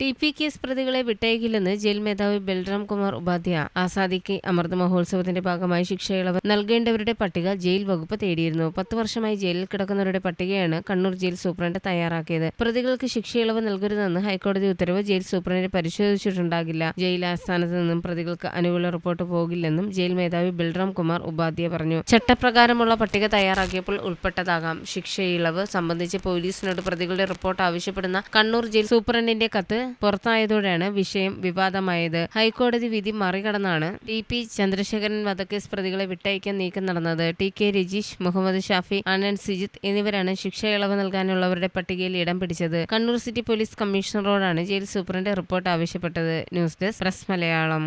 T P case പ്രതികളെ വിട്ടയക്കില്ലെന്ന് jail മേധാവി ബൽറാം കുമാർ ഉപാധ്യായ ആസാദിക്ക് അമൃത മഹോത്സവത്തിന്റെ ഭാഗമായി ശിക്ഷയിളവ് നൽകേണ്ടവരുടെ പട്ടിക ജയിൽ വകുപ്പ് തേടിയിരുന്നു. പത്ത് വർഷമായി ജയിലിൽ കിടക്കുന്നവരുടെ പട്ടികയാണ് കണ്ണൂർ ജയിൽ സൂപ്രണ്ട് തയ്യാറാക്കിയത്. പ്രതികൾക്ക് ശിക്ഷയിളവ് നൽകരുതെന്ന് ഹൈക്കോടതി ഉത്തരവ് ജയിൽ സൂപ്രണ്ടിനെ പരിശോധിച്ചിട്ടുണ്ടാകില്ല. ജയിൽ ആസ്ഥാനത്ത് നിന്നും പ്രതികൾക്ക് അനുകൂല റിപ്പോർട്ട് പോകില്ലെന്നും ജയിൽ മേധാവി ബൽറാം കുമാർ ഉപാധ്യായ പറഞ്ഞു. ചട്ടപ്രകാരമുള്ള പട്ടിക തയ്യാറാക്കിയപ്പോൾ ഉൾപ്പെട്ടതാകാം. ശിക്ഷയിളവ് സംബന്ധിച്ച് പോലീസിനോട് പ്രതികളുടെ റിപ്പോർട്ട് ആവശ്യപ്പെടുന്ന കണ്ണൂർ ജയിൽ സൂപ്രണ്ടിന്റെ കത്ത് പുറത്തായതോടെയാണ് വിഷയം വിവാദമായത്. ഹൈക്കോടതി വിധി മറികടന്നാണ് ടി പി ചന്ദ്രശേഖരൻ വധക്കേസ് പ്രതികളെ വിട്ടയക്കാൻ നീക്കം നടന്നത്. ടി കെ രജീഷ് മുഹമ്മദ് ഷാഫി അനൻ സിജിത്ത് എന്നിവരാണ് ശിക്ഷ ഇളവ് നൽകാനുള്ളവരുടെ പട്ടികയിൽ ഇടം പിടിച്ചത്. കണ്ണൂർ സിറ്റി പോലീസ് കമ്മീഷണറോടാണ് ജയിൽ സൂപ്രണ്ട് റിപ്പോർട്ട് ആവശ്യപ്പെട്ടത്. News desk press Malayalam.